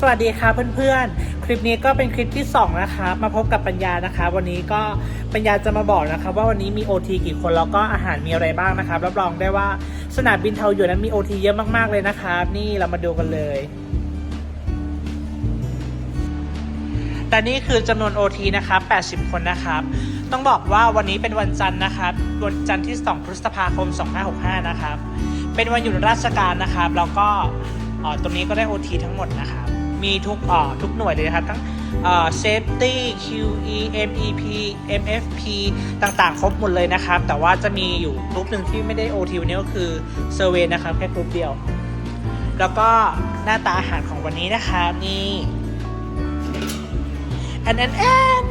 สวัสดีค่ะเพื่อนๆ คลิปนี้ก็เป็นคลิปที่ 2 นะคะ มาพบกับปัญญานะคะ วันนี้ก็ปัญญาจะมาบอกนะคะว่าวันนี้มี OT กี่คนแล้วก็อาหารมีอะไรบ้างนะคะรับรองได้ว่าสนามบินเทาหยวนนั้นมี OT เยอะมากๆเลยนะคะ นี่เรามาดูกันเลย แต่นี่คือจำนวน OT นะครับ80 คนนะครับต้องบอกว่าวันนี้เป็นวันจันทร์นะครับวันจันทร์ที่ 2 พฤษภาคม 2565 นะครับ เป็นวันหยุดราชการนะครับแล้วก็อ่อตรงนี้ก็ได้ OT ทั้งหมดนะครับ มีทุกอ่อทุกหน่วยเลยนะครับ ทั้งเอ่อ safety QE MEP MFP ต่างๆ ครบหมดเลยนะครับ แต่ว่าจะมีอยู่กลุ่มหนึ่งที่ไม่ได้ OT วันนี้ก็คือ survey นะครับ แค่กลุ่มเดียว แล้วก็หน้าตาอาหารของวันนี้นะครับนี่อันนั้นแอน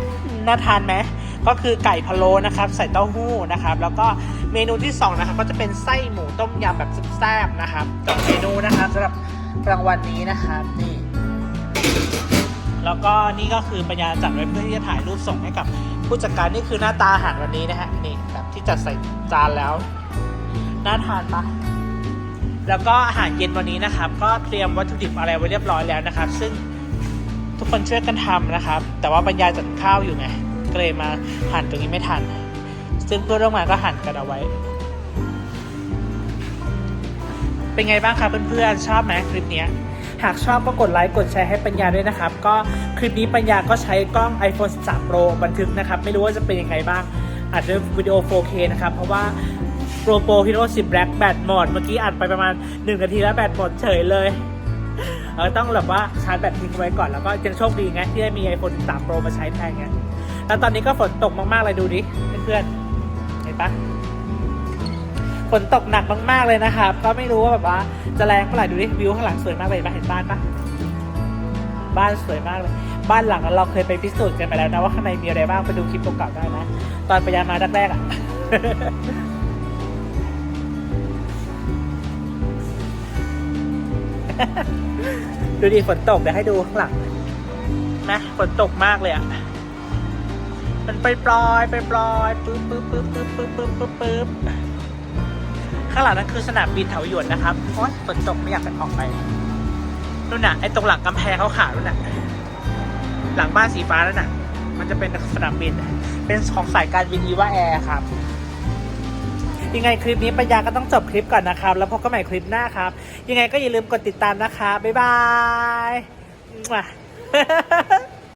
น่าทานไหมก็คือไก่พะโล้นะครับ ใส่เต้าหู้นะครับ แล้วก็เมนูที่สองนะครับก็จะเป็นไส้หมูต้มยำแบบแซ่บๆนะครับสองเมนูนะครับสำหรับกลางวันนี้นะครับนี่ แล้วก็นี่ก็คือปัญญาจัดไว้เพื่อที่จะถ่ายรูปส่งให้กับ ผู้จัดการนี่คือหน้าตาอาหารวันนี้นะฮะนี่แบบที่จัดใส่จานแล้วน่าทานปะแล้วก็อาหารเย็นวันนี้นะครับ ก็เตรียมวัตถุดิบอะไรไว้เรียบร้อยแล้วนะครับ ซึ่งทุกคนช่วยกันทำนะครับ แต่ว่าบรรยาจัดข้าวอยู่ไงก็เลยมาหั่นตรงนี้ไม่ทัน ซึ่งเพื่อนร่วมงานก็หั่นกันเอาไว้ เป็นไงบ้างครับเพื่อนๆชอบไหมคลิปนี้ หากชอบก็กดไลค์กดแชร์ให้ปัญญาด้วยนะครับ ก็คลิปนี้ปัญญาก็ใช้กล้อง iPhone 13 Pro บันทึกนะครับ ไม่รู้ว่าจะเป็นยังไงบ้างอาจจะวิดีโอ 4K นะครับ เพราะว่า Pro Pro Hero 10 Black แบตหมด เมื่อกี้อัดไปประมาณ 1 นาทีแล้วแบตหมดเฉยเลยเออต้องแบบว่าชาร์จแบตทิ้งไว้ก่อนแล้วก็ยังโชคดีไงที่ได้มี iPhone 13 Pro มาใช้แทนไงแล้วตอนนี้ก็ฝนตกมากๆเลยดูดิเพื่อนๆเห็นปะ ฝนตกหนักมากๆเลยนะครับ ก็ไม่รู้ว่าแบบว่าจะแรงเท่าไหร่ดูดิวิวข้างหลังสวยมากเลยมาเห็นบ้านปะบ้านสวยมากเลย บ้านหลังเราเคยไปพิสูจน์กันไปแล้วนะว่าข้างในมีอะไรบ้างไปดูคลิปเก่าๆได้นะ ตอนไปยามาแรกๆอะดูดิฝนตกเดี๋ยวให้ดูข้างหลังนะฝนตกมากเลยอะมันไปปลอยไปปลอยปึ๊บปึ๊บปึ๊บปึ๊บปึ๊บปึ๊บปึ๊บ ข้างหลังนั่นคือสนามบินเถาหยวนนะครับโอ๊ยฝนตกไม่อยากจะออกไปนู่นน่ะไอ้ตรงหลังกำแพงเขาขาวนู่นน่ะ หลังบ้านสีฟ้านั่นน่ะ มันจะเป็นสนามบิน เป็นของสายการบินอีว่าแอร์ครับยังไงคลิปนี้ปัญญาก็ต้องจบคลิปก่อนนะครับ แล้วพบกันใหม่คลิปหน้าครับ ยังไงก็อย่าลืมกดติดตามนะคะ บ๊ายบาย